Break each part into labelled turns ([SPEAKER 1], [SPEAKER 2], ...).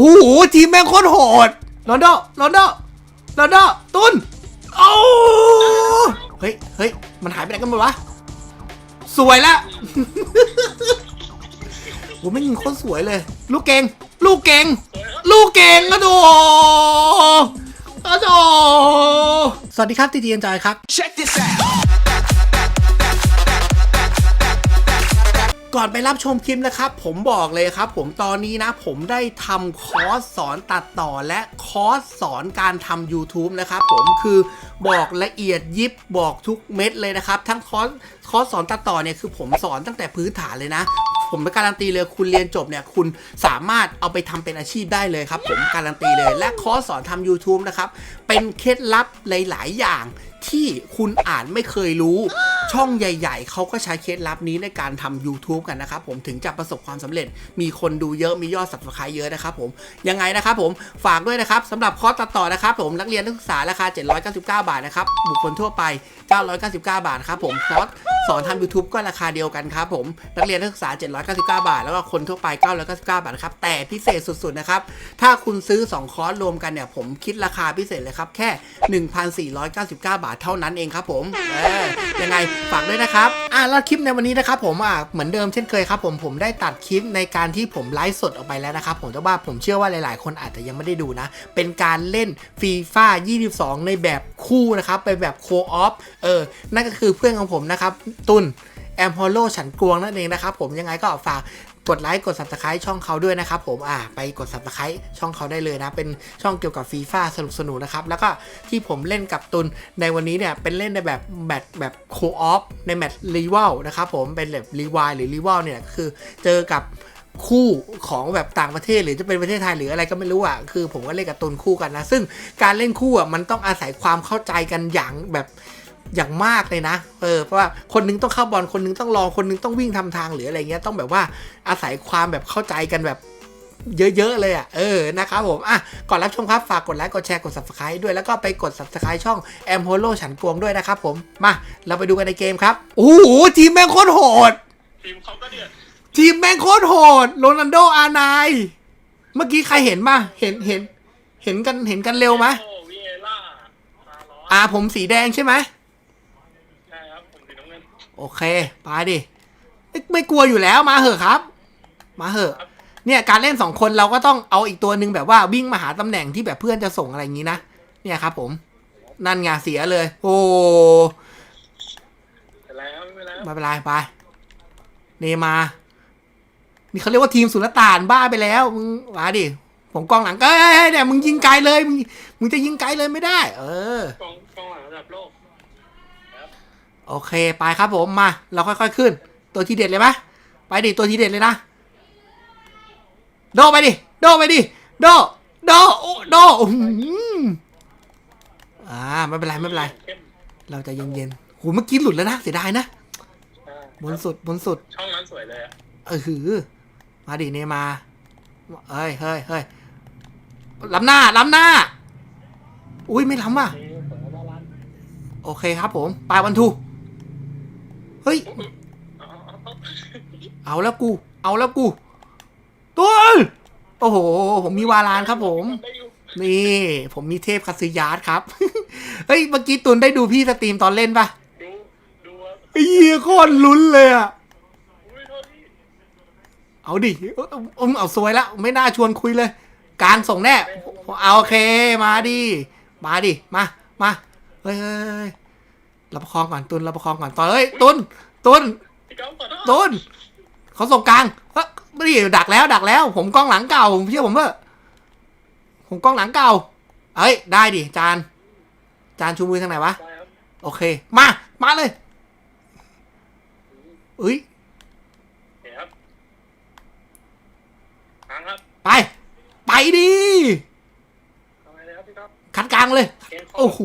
[SPEAKER 1] โอ้โหทีมแม่งโคตรโหดลอนโดลอนโดลอนโดตุนโอ้เฮ้ยเฮ้ยมันหายไปไหนกันหมดวะสวยละโอ้ไม่ยิงโคตรสวยเลย ลูกเก่งลูกเก่งลูกเก่งอะโดอะโดสวัสดีครับทีทีเอ็นจอยครับ
[SPEAKER 2] Check this out.
[SPEAKER 1] ก่อนไปรับชมคลิปนะครับ ผมบอกเลยครับ ผมตอนนี้นะผมได้ทำคอร์สสอนตัดต่อและคอร์สสอนการทำ YouTube นะครับผมคือบอกละเอียดยิบบอกทุกเม็ดเลยนะครับ ทั้งคอร์สคอร์สสอนตัดต่อเนี่ยคือผมสอนตั้งแต่พื้นฐานเลยนะผมไม่การันตีเลยคุณเรียนจบเนี่ยคุณสามารถเอาไปทำเป็นอาชีพได้เลยครับ ผมการันตีเลย และคอร์สสอนทำ YouTube นะครับ เป็นเคล็ดลับหลาย ๆ อย่าง ที่คุณอ่านไม่เคยรู้ ช่องใหญ่ ๆ เขาก็ใช้เคล็ดลับนี้ในการทำ YouTube กันนะครับผมถึงจะประสบความสำเร็จ มีคนดูเยอะมียอด subscribe เยอะนะครับผม ยังไงนะครับผมฝากด้วยนะครับสำหรับคอร์สตัดต่อนะครับผมนักเรียนนักศึกษาราคา 799 บาทนะครับบุคคลทั่วไป 999 บาทครับผมคอร์สสอนทำ YouTube ก็ราคาเดียวกันครับผมนักเรียนนักศึกษา 799 บาท แล้วก็คนทั่วไป 999 บาทครับแต่พิเศษสุดๆนะครับถ้าคุณซื้อ 2 คอร์สรวมกันเนี่ยผมคิดราคาพิเศษเลยครับแค่ 1,499 บาทเท่านั้นเองครับผมเออยังไงฝากด้วยนะครับอะแล้วคลิปในวันนี้นะครับผมอะเหมือนเดิมเช่นเคยครับผมผมได้ตัดคลิปในการที่ผมไลฟ์สดออกไปแล้วนะครับผมแต่ว่าผมเชื่อว่าหลาย ๆ คนอาจจะยังไม่ได้ดูนะ เป็นการเล่นฟีฟ่า22 ในแบบคู่นะครับเป็นแบบโคออฟเออ นั่นก็คือเพื่อนของผมนะครับ ตุนแอมโฮโลฉันกวงนั่นเองนะครับผมยังไงก็ฝากกดไลค์กด subscribe ช่องเขาด้วยนะครับผมอ่าไปกด subscribe ช่องเขาได้เลยนะ เป็นช่องเกี่ยวกับฟีฟ่าสนุกสนุกนะครับ แล้วก็ที่ผมเล่นกับตุนในวันนี้เนี่ย เป็นเล่นในแบบแมตช์แบบโคออฟในแมตช์รีวลนะครับผมเป็นแบบรีวายหรือรีวลเนี่ยคือเจอกับคู่ของแบบต่างประเทศหรือจะเป็นประเทศไทยหรืออะไรก็ไม่รู้อะคือ ผมก็เล่นกับตุนคู่กันนะ ซึ่งการเล่นคู่อะมันต้องอาศัยความเข้าใจกันอย่างแบบ อย่างมากเลยนะ เออ เพราะว่าคนนึงต้องเข้าบอล คนนึงต้องรอคนนึงต้องวิ่งทำทางหรืออะไรเงี้ย ต้องแบบว่าอาศัยความแบบเข้าใจกันแบบเยอะๆเลยอะ เออ นะครับผม อะ ก่อนรับชมครับ ฝากกดไลค์ กดแชร์ กด subscribe ด้วย แล้วก็ไปกด subscribe ช่องแอมโฮโลฉันกวงด้วยนะครับผม มา เราไปดูกันในเกมครับ โอ้โห ทีมแม่งโคตรโหด
[SPEAKER 2] ทีมเขาก็เดือด
[SPEAKER 1] ทีมแม่งโคตรโหด โรนัลโด อาร์ไนาย เมื่อกี้ใครเห็นป่ะเห็น เห็น เห็นกัน เห็นกันเร็วไหม
[SPEAKER 2] โอ้วีเอล่ามาล้อ
[SPEAKER 1] อ่า ผมสีแดงใช่ไหม
[SPEAKER 2] ใช่ครับผมสีน้ำเงิน
[SPEAKER 1] โอเค ไปดิไม่ไม่กลัวอยู่แล้วมาเหอะครับ มาเหอะ เนี่ยการเล่นสองคนเราก็ต้องเอาอีกตัวหนึ่งแบบว่าวิ่งมาหาตำแหน่งที่แบบเพื่อนจะส่งอะไรอย่างนี้นะ เนี่ยครับผม นั่นไงเสียเลย โอ้
[SPEAKER 2] เป็นไรครับไม่เป็นไรครับ
[SPEAKER 1] ไม่เป็นไรไป เนมาร์นี่เขาเรียกว่าทีมสุลต่านบ้าไปแล้ว มึงมาดิ ผมกองหลัง เอ้ยเนี่ยมึงยิงไกลเลย มึงมึงจะยิงไกลเลยไม่ได้ เออ
[SPEAKER 2] กองกองหลังระดับโลกครับ
[SPEAKER 1] โอเคไปครับผมมา เราค่อยๆขึ้น ตัวทีเด็ดเลยไหมไปดิตัวทีเด็ดเลยนะ โดไปดิ โดไปดิ โด โดโอ้โดอื้อหืออ่าไม่เป็นไรไม่เป็นไร
[SPEAKER 2] เข้ม
[SPEAKER 1] เราจะเย็นๆโหเมื่อกี้หลุดแล้วนะเสียดายนะ
[SPEAKER 2] อ่า
[SPEAKER 1] บนสุดบนสุด
[SPEAKER 2] ช่องนั้นสวยเลยอะ
[SPEAKER 1] เออหือ มาดิเนมาร์เฮ้ยเฮ้ยเฮ้ยล้ำหน้าล้ำหน้า อุ้ยไม่ล้ำว่ะ
[SPEAKER 2] นี่สวยบาลาน
[SPEAKER 1] โอเคครับผมปลายวันทู เฮ้ย
[SPEAKER 2] เอาเอาเอา
[SPEAKER 1] เอาแล้วกู เอาแล้วกูตุนโอ้โห ผมมีวาลานครับผม
[SPEAKER 2] ได้อยู่
[SPEAKER 1] นี่ ผมมีเทพคาซึยาร์ดครับ เฮ้ย เมื่อกี้ตุนได้ดูพี่สตรีมตอนเล่นปะ
[SPEAKER 2] ดูดูว่า
[SPEAKER 1] ไอ้เหี้ยโคตรลุ้นเลยอะ
[SPEAKER 2] อุ้ยโทษที
[SPEAKER 1] เอาดิเออเอาเอาซวยแล้ว ไม่น่าชวนคุยเลย การส่งแน่เอาโอเค มาดิ มาดิ มา มา เฮ้ยเฮ้ยเฮ้ย รับประคองก่อนตุนรับประคองก่อนต่อเฮ้ยตุนตุน
[SPEAKER 2] พี่ก้องขอโทษ
[SPEAKER 1] ตุนเขาส่งกลางเฮ้ยไม่ได้ดักแล้ว ดักแล้ว ผมกล้องหลังเก่าผมเชื่อผมเถอะผมกล้องหลังเก่า เอ้ย ได้ดิจาน จานชูมือทางไหนวะ
[SPEAKER 2] ได้ครับ
[SPEAKER 1] โอเค มา มาเลยเอ้ย
[SPEAKER 2] โอเคครับทางครับ
[SPEAKER 1] ไป ไปดิ
[SPEAKER 2] ทำไมเลย ครับพี่ก้อง
[SPEAKER 1] คัดกลางเลย
[SPEAKER 2] เกมคอ
[SPEAKER 1] โอ้โห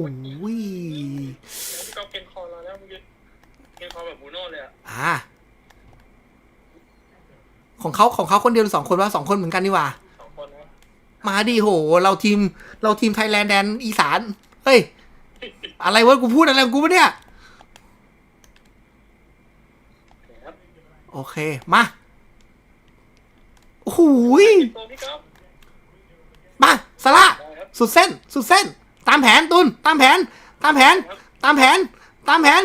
[SPEAKER 2] พี่ก้องเกมคอเราแล้วเมื่อกี้เกมคอแบบบูโน่เลยอะ
[SPEAKER 1] อ่าของเขาของเขาคนเดียวหรือสองคนวะสองคนเหมือนกันนี่หว่า
[SPEAKER 2] สองคนนะครับ
[SPEAKER 1] มาดิโห เราทีมเราทีมไทยแลนด์แดนอีสาน เฮ้ย อะไรวะกูพูดอะไรของกูปะเนี่ย
[SPEAKER 2] โอเคครับ
[SPEAKER 1] โอเคมาโอ้โหย
[SPEAKER 2] ตัวพี่ก้อง
[SPEAKER 1] สุดเส้น สุดเส้น ตามแผนตุนตามแผน ตามแผน ตามแผน ตามแผน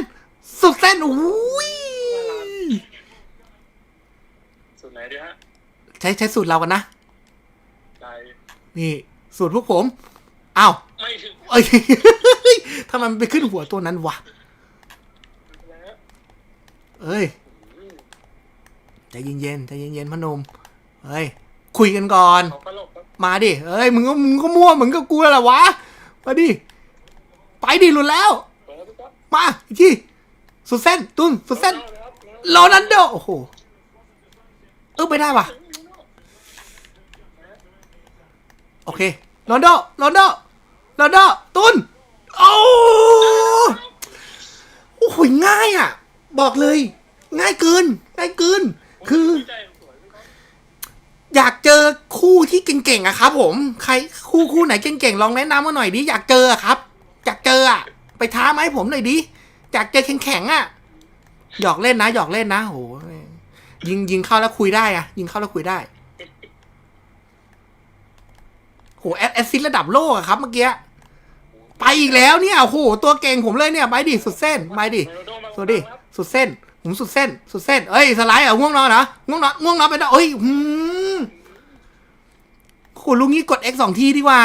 [SPEAKER 1] สุดเส้นอุ้ย
[SPEAKER 2] สุดไหนดีฮะ
[SPEAKER 1] ใช้ใช้สูตรเรากันนะ
[SPEAKER 2] ได้
[SPEAKER 1] นี่สูตรพวกผมอ้าว
[SPEAKER 2] ไม่ถึง
[SPEAKER 1] เอ้ยทำไมมันไปขึ้นหัวตัวนั้นวะ
[SPEAKER 2] แล้ว
[SPEAKER 1] เอ้ย
[SPEAKER 2] อืม
[SPEAKER 1] ใจเย็นๆใจเย็นๆพอหนมเฮ้ยคุยกันก่อน
[SPEAKER 2] เขาก็หลบครับ
[SPEAKER 1] มาดิเอ้ยมึงก็มึงก็มั่วเหมือนกับกูแหละวะมาดิไปดิหลุดแล้ว มาอีกทีสุดเส้นตุนสุดเส้น
[SPEAKER 2] ลยครับ
[SPEAKER 1] โรนัลโดโอ้โหเออไม่ได้ว่ะโอเคโรนโดโรนลโดโรนลโดตุนโอ้โอ้โหง่ายอะ บอกเลย ง่ายเกินง่ายเกินคือ
[SPEAKER 2] ใจสวยไหมครับ
[SPEAKER 1] อยากเจอคู่ที่เก่งๆอะครับผมใครคู่คู่ไหนเก่งๆลองแนะนำมาหน่อยดิอยากเจอครับ อยากเจออะไปท้ามาให้ผมหน่อยดิอยากเจอแข็งๆอะหยอกเล่นนะหยอกเล่นนะโหยิงยิงเข้าแล้วคุยได้อะยิงเข้าแล้วคุยได้โหแอดแอดซิดระดับโลกอะครับเมื่อกี้ไปอีกแล้วเนี่ยโอ้โหตัวเก่งผมเลยเนี่ยไปดิสุดเส้นไปดิ
[SPEAKER 2] โรนัลโดมา
[SPEAKER 1] สวัสดีสุดเส้นผมสุดเส้น สุดเส้น เอ้ยสไลด์เหรอะง่วงนอนเหรอง่วงนอนง่วงนอนไปแล้วเอ้ยหืม โหลุงนี้กด X สองทีดีกว่า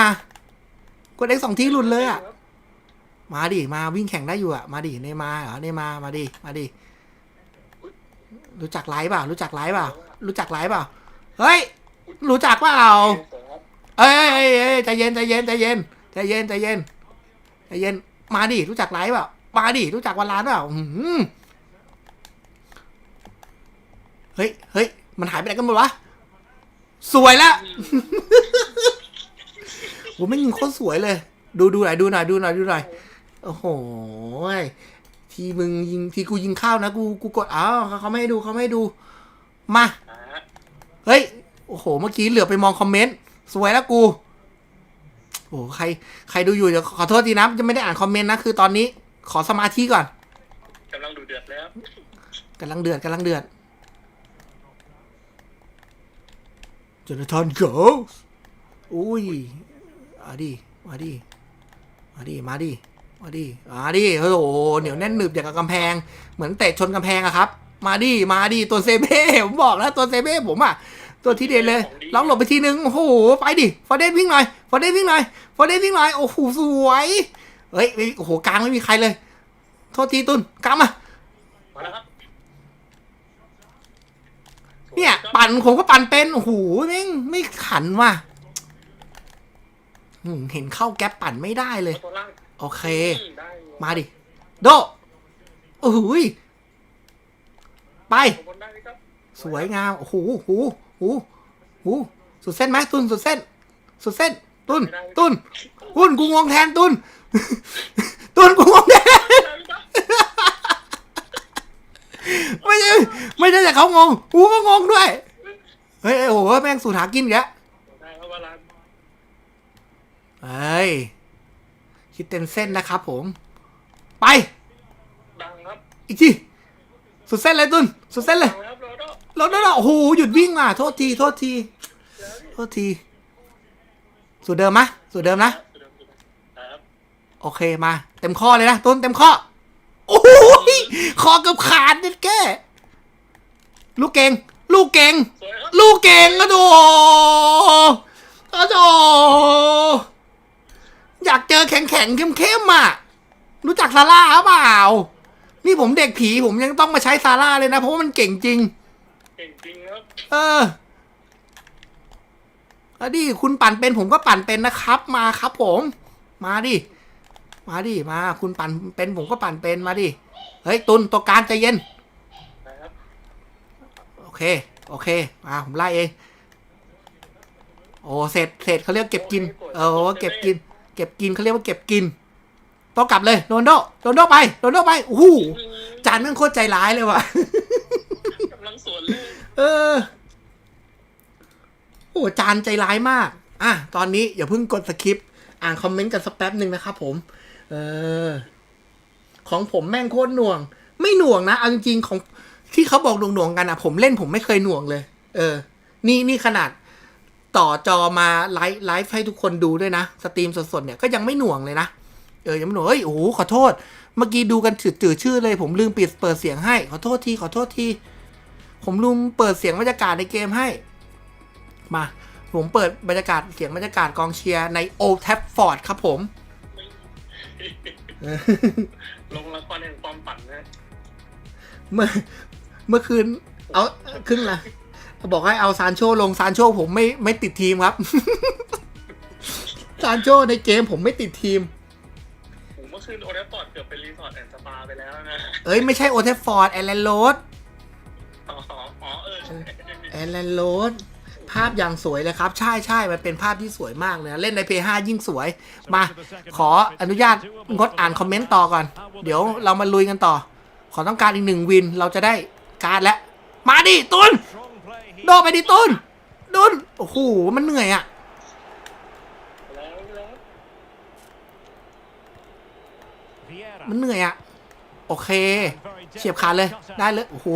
[SPEAKER 1] กด X สองทีหลุดเลยอะมาดิมาวิ่งแข่งได้อยู่อะมาดิเนมาเหรอเนมามาดิมาดิรู้จักไลฟ์เปล่ารู้จักไลฟ์เปล่ารู้จักไลฟ์เปล่าเฮ้ยรู้จักเปล่า
[SPEAKER 2] สวยครับ
[SPEAKER 1] เอ้ยเอ้ยเอ้ยใจเย็นใจเย็นใจเย็นใจเย็นใจเย็นใจเย็นมาดิรู้จักไลฟ์เปล่ามาดิรู้จักวันร้านเปล่าเฮ้ยเฮ้ยมันหายไปไหนกันหมดวะ สวยแล้วโหไม่ยิงโคตรสวยเลย ดูดูหน่อยดูหน่อยดูหน่อยดูหน่อยโอ้โหยทีมึงยิงทีกูยิงเข้าวนะกูกูกดอ้าวเขาไม่ให้ดูเขาไม่ให้ดูมา
[SPEAKER 2] อ่า
[SPEAKER 1] เฮ้ยโอ้โห เมื่อกี้เหลือไปมองคอมเมนต์สวยแล้วกูโอ้โหใคร ใครดูอยู่เดี๋ยวขอโทษทีนะจะไม่ได้อ่านคอมเมนต์นะคือตอนนี้ ขอสมาธิก่อน
[SPEAKER 2] กำลังดูเดือดแล้ว
[SPEAKER 1] กำลังเดือดกำลังเดือด จนทอนโกสอุ้ยมาดิมาดิมาดิมาดิมาดิมาดิโอ้โหเหนียวแน่นหนึบอย่างกับกำแพง เหมือนเตะชนกำแพงอะครับ มาดิมาดิตัวเซเบ้ผมบอกแล้วตัวเซเบ้ผมอะตัวที่เด่นเลยลองหลบไปทีนึงโอ้โหไปดิฟอร์เดนวิ่งหน่อยฟอร์เดนวิ่งหน่อยฟอร์เดนวิ่งหน่อยโอ้โหสวยเฮ้ยโอ้โหกลางไม่มีใครเลย โทษทีตุนกลางมา
[SPEAKER 2] มาแล้วครับ
[SPEAKER 1] เนี่ย ปั่นผมก็ปั่นเป็นโอ้โหแม่งไม่ขันว่ะอืมเห็นเข้าแก๊ปปั่นไม่ได้เลย
[SPEAKER 2] ตัวล่าง
[SPEAKER 1] โอเค
[SPEAKER 2] ได้
[SPEAKER 1] มาดิ โดโอ้โหยไป
[SPEAKER 2] ตัวบนได้ไหมครับ
[SPEAKER 1] สวยงาม โอ้โหโอ้โหโอ้โหโอ้โหสุดเส้นไหมตุนสุดเส้น สุดเส้น ตุนตุนตุนกูงงแทนตุน ตุนกูงงแทน
[SPEAKER 2] ได้ไหมครับ
[SPEAKER 1] ไม่ใช่ไม่ใช่แต่เขางงกูก็งงด้วย เฮ้ยโอ้โหแม่งสูตรหากินแก
[SPEAKER 2] ได้ครับวาลาน
[SPEAKER 1] เฮ้ย คิดเต็มเส้นนะครับผม ไป
[SPEAKER 2] ดังครับ
[SPEAKER 1] อีกทีสุดเส้นเลยตุนสุดเส้นเลย
[SPEAKER 2] ดังครับโรนัลโด
[SPEAKER 1] แล้วนั่นอะโอ้โหหยุดวิ่งอะโทษทีโทษทีโทษทีสูตรเดิมมะสูตรเดิมนะ
[SPEAKER 2] ครับ
[SPEAKER 1] โอเคมา เต็มข้อเลยนะต้นเต็มข้อ โอ้โหคอเกือบขาดเด็ดแก่ ลูกเก่ง ลูกเก่ง
[SPEAKER 2] สวยครับ
[SPEAKER 1] ลูกเก่งอะโดอะโดอยากเจอแข็งแข็งเข้มเข้มๆอะ รู้จักซาร่าหรือเปล่า นี่ผมเด็กผีผมยังต้องมาใช้ซาร่าเลยนะ เพราะว่ามันเก่งจริง
[SPEAKER 2] เก่งจริงครับ
[SPEAKER 1] เออเอาดิคุณปั่นเป็นผมก็ปั่นเป็นนะครับ มาครับผม มาดิ มาดิ มา คุณปั่นเป็นผมก็ปั่นเป็นมาดิ เฮ้ยตุนตัวการใจเย็น
[SPEAKER 2] นะครับ
[SPEAKER 1] โอ เค โอเคมาผมไล่เอง โอ้เสร็จเสร็จเขาเรียกเก็บกิน เออเก็บกิน เก็บกินเขาเรียกว่าเก็บกิน ต้องกลับเลยโรนโดโรนโดไปโรนโดไปโอ้โหจานแม่งโคตรใจร้ายเลยว่ะ
[SPEAKER 2] กำลังสวนเลย
[SPEAKER 1] เออ โอ้จานใจร้ายมาก อะ ตอนนี้อย่าเพิ่งกดสคริปต์อ่านคอมเมนต์กันสักแป๊บหนึ่งนะครับผม เออ ของผมแม่งโคตรหน่วง ไม่หน่วงนะเอาจริงๆของ ที่เขาบอกหน่วงๆกันอะ ผมเล่นผมไม่เคยหน่วงเลย เออ นี่นี่ขนาดต่อจอมาไลฟ์ไลฟ์ให้ทุกคนดูด้วยนะ สตรีมสดๆเนี่ยก็ยังไม่หน่วงเลยนะ เออยังไม่หน่วงเฮ้ยโอ้โหขอโทษ เมื่อกี้ดูกันจืดๆชื่อเลย ผมลืมปิดเปิดเสียงให้ ขอโทษทีขอโทษทีผมลืมเปิดเสียงบรรยากาศในเกมให้ มา ผมเปิดบรรยากาศเสียงบรรยากาศกองเชียร์ในโอแทฟฟอร์ดครับผม
[SPEAKER 2] ลงละครแห่งความฝันนะ
[SPEAKER 1] เมื่อ เมื่อคืน เอาครึ่งละบอกให้เอาซานโชลงซานโชผมไม่ไม่ติดทีมครับ ซานโชในเกมผมไม่ติดทีม
[SPEAKER 2] โหเมื่อคืนโอเดปอร์ตเกือบเป็นรีสอร์ทแอนด์สปาไปแล้วนะ
[SPEAKER 1] เอ้ยไม่ใช่โอเทฟฟอร์ดแอลแลนโรด
[SPEAKER 2] อ๋ออ๋อเออใช่
[SPEAKER 1] แอลแลนโรดภาพอย่างสวยเลยครับ ใช่ใช่มันเป็นภาพที่สวยมากเลยนะเล่นใน P5 ยิ่งสวย มา ขออนุญาตงดอ่านคอมเมนต์ต่อก่อน เดี๋ยวเรามาลุยกันต่อ ขอต้องการอีกหนึ่งวินเราจะได้ การดแล้ว มาดิตุนโดดไปดิตุนตุนโอ้โหมันเหนื่อยอะ
[SPEAKER 2] แล้วแล้ว
[SPEAKER 1] มันเหนื่อยอะโอเคเฉียบขาดเลยได้เลย โอ้โห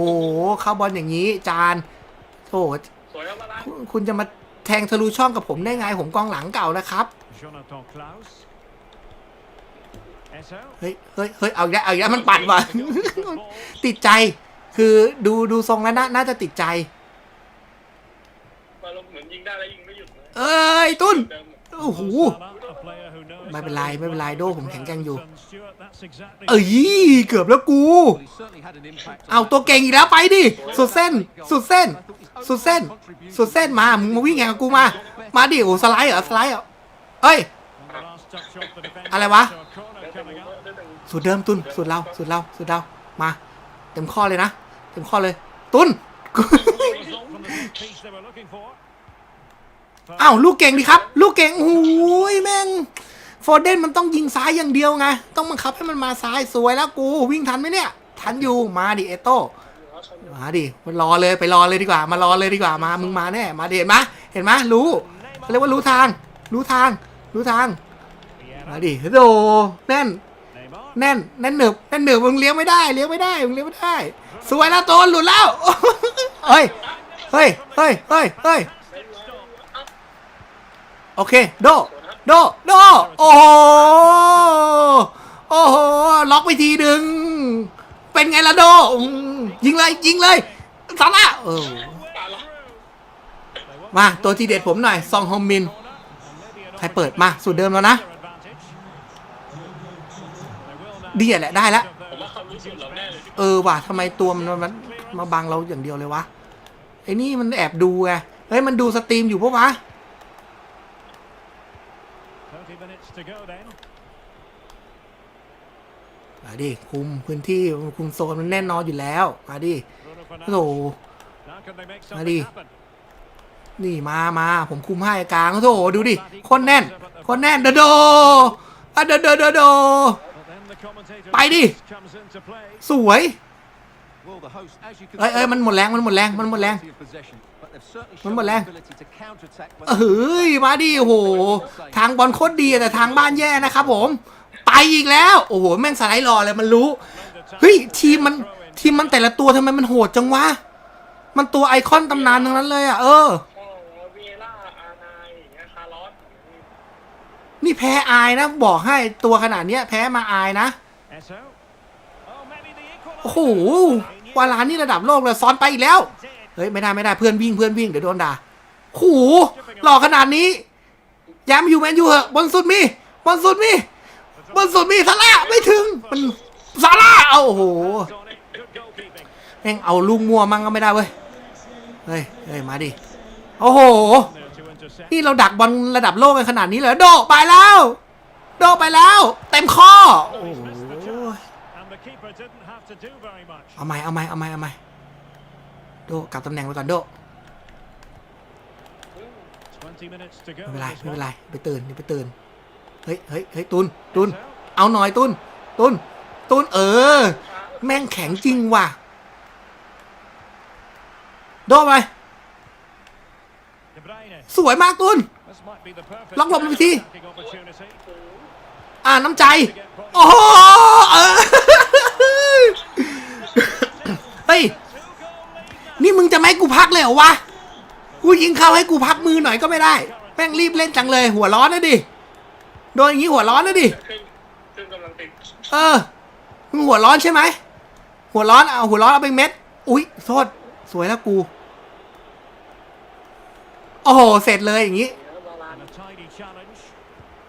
[SPEAKER 1] เข้าบอลอย่างนี้ จานโถ
[SPEAKER 2] สวยแล้วมาละ
[SPEAKER 1] คุณคุณจะมาแทงทะลุช่องกับผมได้ไง ผมกองหลังเก่านะครับ
[SPEAKER 3] Jonathan Klaus. Esso.
[SPEAKER 1] เฮ้ย เฮ้ย เฮ้ย เอาอีกแล้วเอาอีกแล้วมันปัดว่ะ ติดใจ คือดูดูทรงแล้วน่าน่าจะติดใจ
[SPEAKER 2] มาลงเหมือนยิงได้แล้วยิงไม่หยุดนะ
[SPEAKER 1] เอ้ยตุ้น
[SPEAKER 2] เดิม
[SPEAKER 1] โอ้โห
[SPEAKER 3] A player who knows
[SPEAKER 1] ไม่เป็นไรไม่เป็นไรโดผมแข็งแกร่งอยู่
[SPEAKER 3] Jonathan Stewart, that's exactly
[SPEAKER 1] เอ้ยเกือบแล้วกู เอาตัวเก่งอีกแล้วไปดิ สุดเส้น สุดเส้น สุดเส้น สุดเส้นมา มึงมาวิ่งแข่งกับกูมา มาดิ โอ้สไลด์เหรอสไลด์เหรอเอ้ย
[SPEAKER 3] On the last touch of the defender.
[SPEAKER 1] อะไรวะ
[SPEAKER 3] So a corner coming up.
[SPEAKER 2] ได้แต่
[SPEAKER 1] สุดเดิมตุนสุดเรา สุดเรา สุดเรา มา เต็มข้อเลยนะ เต็มข้อเลย ตุนอ้าวลูกเก่งดิครับ ลูกเก่งโอ้ยแม่งโฟเดนมันต้องยิงซ้ายอย่างเดียวไง ต้องบังคับให้มันมาซ้ายสวยแล้วกู วิ่งทันไหมเนี่ย ทันอยู่มาดิเอโต้มาดิมันรอเลยไปรอเลยดีกว่า มารอเลยดีกว่ามามึงมาแน่มาเห็นไหมเห็นไหมรู้เขาเรียกว่ารู้ทาง รู้ทาง รู้ทางมา
[SPEAKER 3] Vieira.
[SPEAKER 1] ดิโดแน่น แน่นแน่นหนึบแน่นหนึบมึงเลี้ยงไม่ได้เลี้ยงไม่ได้มึงเลี้ยงไม่ได้ สวยแล้วโตนหลุดแล้วเฮ้ยเฮ้ยเฮ้ยเฮ้ยเฮ้ยโอเคโดโดโดโอ้โหโอ้โหล็อกไปทีดึงเป็นไงล่ะโดยิงเลยยิงเลยสาระเออ
[SPEAKER 2] ตาละ
[SPEAKER 1] มาตัวทีเด็ดผมหน่อยซองฮอมมินใครเปิดมาสูตรเดิมแล้วนะ ดีแหละได้แล้ว
[SPEAKER 2] ผมว่าเขารู้สึกเราแน่เลย
[SPEAKER 1] เออว่ะทำไมตัวมันมันมาบังเราอย่างเดียวเลยวะไอ้นี่มันแอบดูไงเฮ้ยมันดูสตรีมอยู่ปะวะมาดิคุมพื้นที่คุมโซนมันแน่นอนอยู่แล้วมาดิโอ้โห
[SPEAKER 3] Fernandes. Now can they make
[SPEAKER 1] Đi.
[SPEAKER 3] something happen?
[SPEAKER 1] นี่มามาผมคุมให้กลางโอ้โหดูดิคนแน่นคนแน่นเดอโดอะเดอเดอเดอโด ไปดิ สวย
[SPEAKER 4] เอ้ยเอ้ยมันหมดแรง มันหมดแรง มันหมดแรง
[SPEAKER 1] มั
[SPEAKER 4] น
[SPEAKER 1] หมดแร
[SPEAKER 4] ง
[SPEAKER 1] เฮ้ย มาดิโอ้โห ทางบอลโคตรดีแต่ทางบ้านแย่นะครับผม ไปอีกแล้ว โอ้โห แม่งสไลด์รอเลยมันรู้ เฮ้ย ทีมมัน ทีมมันแต่ละตัวทำไมมันโหดจังวะ มันตัวไอคอนตำนานทั้งนั้นเลยอะ เออ
[SPEAKER 2] พ่อเวียร่าอาร์ไนอย่างเงี้ยคาร์ลอส
[SPEAKER 1] นี่แพ้อายนะ บอกให้ตัวขนาดเนี้ย แพ้มาอายนะ โอ้โหวาลานนี่ระดับโลกเลยซ้อนไปอีกแล้ว เฮ้ย ไม่ได้ไม่ได้เพื่อนวิ่งเพื่อนวิ่งเดี๋ยวโดนด่าโอ้โหหล่อขนาดนี้ย้ำอยู่แมนยูเหอะบอลสุดมีบอลสุดมีบอลสุดมีซาร่าไม่ถึงมันซาร่าเอาโอ้โหแม่งเอาลูกมัวมั่งก็ไม่ได้เว้ยเฮ้ยเฮ้ยมาดิโอ้โห นี่เราดักบอลระดับโลกกันขนาดนี้เลยโดไปแล้ว โดไปแล้ว เต็มข้อโอ้โหเอาใหม่เอาใหม่เอาใหม่เอาใหม่โดกลับตำแหน่งไปก่อนโดไม่เป็นไรไม่เป็นไรไปตื่นไปตื่นเฮ้ยเฮ้ยเฮ้ยตุนตุนเอาหน่อยตุนตุนตุนเออ แม่งแข็งจริงว่ะโดไป สวยมากตุนล็อกหลบไปทีอ่าน้ำใจ โอ้โหเฮ้ย นี่มึงจะไม่กูพักเลยเหรอวะ กูยิงเข้าให้กูพักมือหน่อยก็ไม่ได้ แม่งรีบเล่นจังเลย หัวร้อนนะดิ โดนอย่างนี้หัวร้อนนะดิ
[SPEAKER 2] เอองกำลังติด
[SPEAKER 1] เออมึงหัวร้อนใช่ไหม หัวร้อนเอาหัวร้อนเอาไปเม็ด อุ๊ยโทษ สวยแล้วกู โอ้โห เสร็จเลยอย่างนี้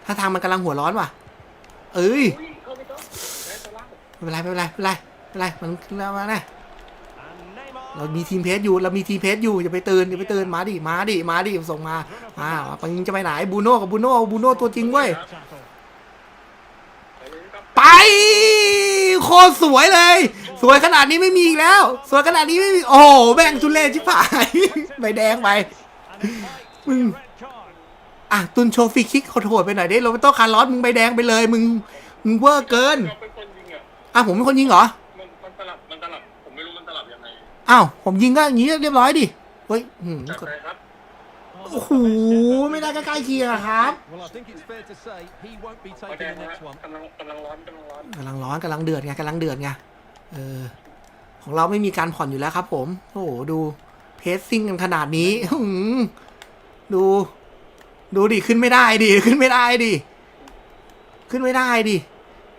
[SPEAKER 1] ถ้าทางมันกำลังหัวร้อนว่ะ เอ้ย
[SPEAKER 2] ไม่
[SPEAKER 1] เป็นไรไม่เป็นไรไม่เป็นไรไม่เป็นไรมันแล้วมาแน่เรามีทีมเพจอยู่เรามีทีมเพจอยู่อย่าไปตื่นอย่าไปตื่นมาดิมาดิมาดิส่งมามาปังจะไปไหนบูโน่กับบูโน่บูโน่ตัวจริงเว้ย
[SPEAKER 2] ไป
[SPEAKER 1] โคตรสวยเลย สวยขนาดนี้ไม่มีอีกแล้ว สวยขนาดนี้ไม่มีโอ้โหแบงทุเรศชิบหายใบแดงไป
[SPEAKER 3] And it might be a red card.
[SPEAKER 1] อะตุนโชว์ฟรีคิกโหดๆไปหน่อยดิโรเบโต้คาร์ลอสมึงใบแดงไปเลย มึงมึงเวอร์เกิน
[SPEAKER 2] เราเป็นคนยิงอะ
[SPEAKER 1] อะผมเป็นคนยิงเหรอ
[SPEAKER 2] มันมันตลับมันตลับผมไม่รู้มันตลับยังไง
[SPEAKER 1] อ้าวผมยิงก็อย่างนี้เรียบร้อยดิเฮ้ยหืม
[SPEAKER 2] จัดไปครับ
[SPEAKER 1] โอ้โหไม่ได้ใกล้ๆเคียงอะครับ
[SPEAKER 4] Well, I think it's fair to say he won't be
[SPEAKER 2] ไฟแด
[SPEAKER 4] taking
[SPEAKER 2] ง
[SPEAKER 4] the
[SPEAKER 2] นะ
[SPEAKER 4] next one.
[SPEAKER 2] กำลังกำลังร้อนกำลังร้อน
[SPEAKER 1] กำลังร้อนกำลังเดือดไงกำลังเดือดไงเออของเราไม่มีการผ่อนอยู่แล้วครับ ผม โอ้โหดู เพสซิ่งกันขนาดนี้ดู ดูดิ ขึ้นไม่ได้ดิ ขึ้นไม่ได้ดิ ขึ้นไม่ได้ดิ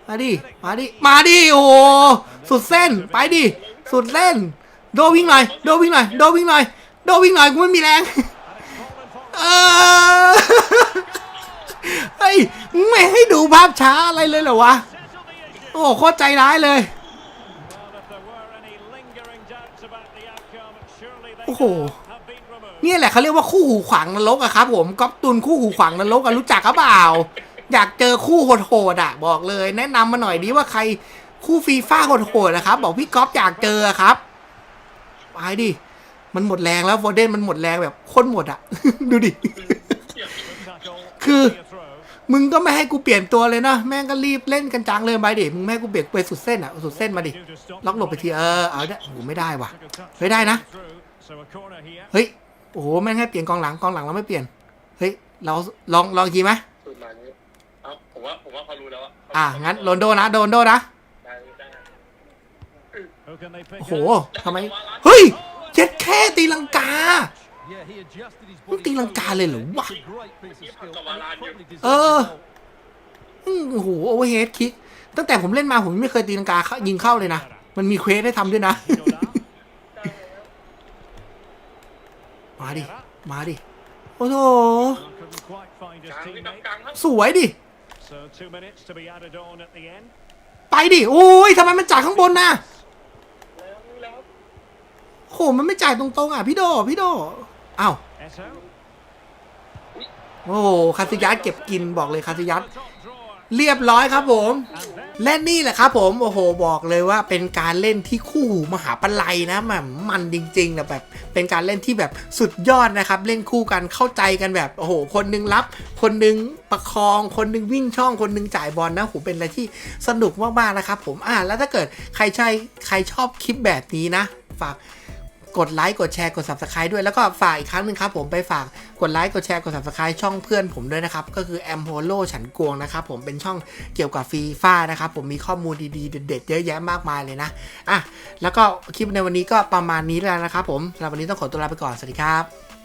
[SPEAKER 1] มาดิ มาดิ มาดิ โอ้สุดเส้น ไปดิ สุดเส้น โดวิ่งหน่อย โดวิ่งหน่อย โดวิ่งหน่อย โดวิ่งหน่อย กูไม่มีแรง เออเฮ้ยไม่ให้ดูภาพช้าอะไรเลยเหรอวะ โอ้โคตรใจร้ายเลย อ้โหนี่แหละเขาเรียกว่าคู่หูขวางนรกอะครับ ผมก๊อปตุนคู่หูขวางนรกอะรู้จักก็เปล่า อยากเจอคู่โหดๆอะบอกเลย แนะนำมาหน่อยดิว่าใครคู่ฟีฟ่าโหดๆนะครับ บอกพี่ก๊อฟอยากเจอครับไปดิมันหมดแรงแล้วโฟเดนมันหมดแรงแบบโคนหมดอะดูดิ
[SPEAKER 3] Tackle.
[SPEAKER 1] Cứ-
[SPEAKER 3] be a throw.
[SPEAKER 1] มึงก็ไม่ให้กูเปลี่ยนตัวเลยนะ แม่งก็รีบเล่นกันจังเลยไปดิ มึงไม่กูเบรกไปสุดเส้นอะสุดเส้นมาดิ ล็อกหลบไปที เออ เอาได้โอ้โหไม่ได้ว่ะ
[SPEAKER 3] Took a touch
[SPEAKER 1] เฮ้ยได้นะ
[SPEAKER 3] through, so a corner here.
[SPEAKER 1] เฮ้ยโอ้โหแม่งให้เปลี่ยนกองหลังกองหลังเราไม่เปลี่ยนเฮ้ยเราลองลองอีกทีไหม
[SPEAKER 2] สูตรมานี้เอ้าผมว่าผมว่าเขารู้แล้วอะ
[SPEAKER 1] อะงั้นโรนโดนะโรนโดนะ
[SPEAKER 2] ได้ได้
[SPEAKER 3] Who can they pick
[SPEAKER 1] โอ้โห
[SPEAKER 3] out?
[SPEAKER 1] ทำไมเฮ้ยเจ็ดแค่ตีลังกา
[SPEAKER 4] Yeah, he adjusted his
[SPEAKER 1] มึง
[SPEAKER 4] body
[SPEAKER 1] ตีลัง
[SPEAKER 4] so
[SPEAKER 1] กาเลยเหรอ
[SPEAKER 4] well.
[SPEAKER 1] วะ
[SPEAKER 4] It's a great piece of skill,
[SPEAKER 2] Come
[SPEAKER 4] and
[SPEAKER 2] on,
[SPEAKER 4] he probably deserves
[SPEAKER 1] เออ
[SPEAKER 4] the goal.
[SPEAKER 1] อืมโอ้โหโอเวอร์เฮดคิกตั้งแต่ผมเล่นมาผมไม่เคยตีลังกาเข้ายิงเข้าเลยนะ มันมีเควสให้ทำด้วยนะ
[SPEAKER 3] Go down.
[SPEAKER 1] มา ดิ มาดิ โอ้โห
[SPEAKER 3] Couldn't quite find his
[SPEAKER 2] กลางนี่กลาง
[SPEAKER 3] teammate.
[SPEAKER 2] กลางครับ
[SPEAKER 1] สวยดิ
[SPEAKER 3] So two minutes to be added on at the end.
[SPEAKER 1] ไปดิ โอ้ยทำไมมันจ่ายข้างบนนะ
[SPEAKER 2] แล้วแล้ว
[SPEAKER 1] โหมันไม่จ่ายตรงๆอะพี่โด พี่โดอ้าว
[SPEAKER 3] Eto.
[SPEAKER 1] โอ้โหคาซิยัสเก็บกินบอกเลยคาซิยัส
[SPEAKER 3] Top drawer.
[SPEAKER 1] เรียบร้อยครับผม
[SPEAKER 3] And then
[SPEAKER 1] และนี่แหละครับผมโอ้โหบอกเลยว่าเป็นการเล่นที่คู่หูมหาปลัยนะแบบมันจริงๆนะแบบเป็นการเล่นที่แบบสุดยอดนะครับ เล่นคู่กันเข้าใจกันแบบโอ้โห คนหนึงรับ คนหนึงประคอง คนหนึงวิ่งช่องคนหนึงจ่ายบอลนะโหเป็นอะไรที่สนุกมากๆนะครับผมอ่าแล้วถ้าเกิดใครใช่ใครชอบคลิปแบบนี้นะ ฝาก กดไลค์กดแชร์กด subscribe ด้วยแล้วก็ฝากอีกครั้งหนึ่งครับผมไปฝากกดไลค์กดแชร์กด subscribe ช่องเพื่อนผมด้วยนะครับ ก็คือแอมโฮโลฉันกวงนะครับผมเป็นช่องเกี่ยวกับฟรีฟ้านะครับ ผมมีข้อมูลดีๆ เด็ดๆ เยอะแยะมากมายเลยนะอะแล้วก็คลิปในวันนี้ก็ประมาณนี้แล้วนะครับผมสำหรับวันนี้ต้องขอตัวลาไปก่อน สวัสดีครับ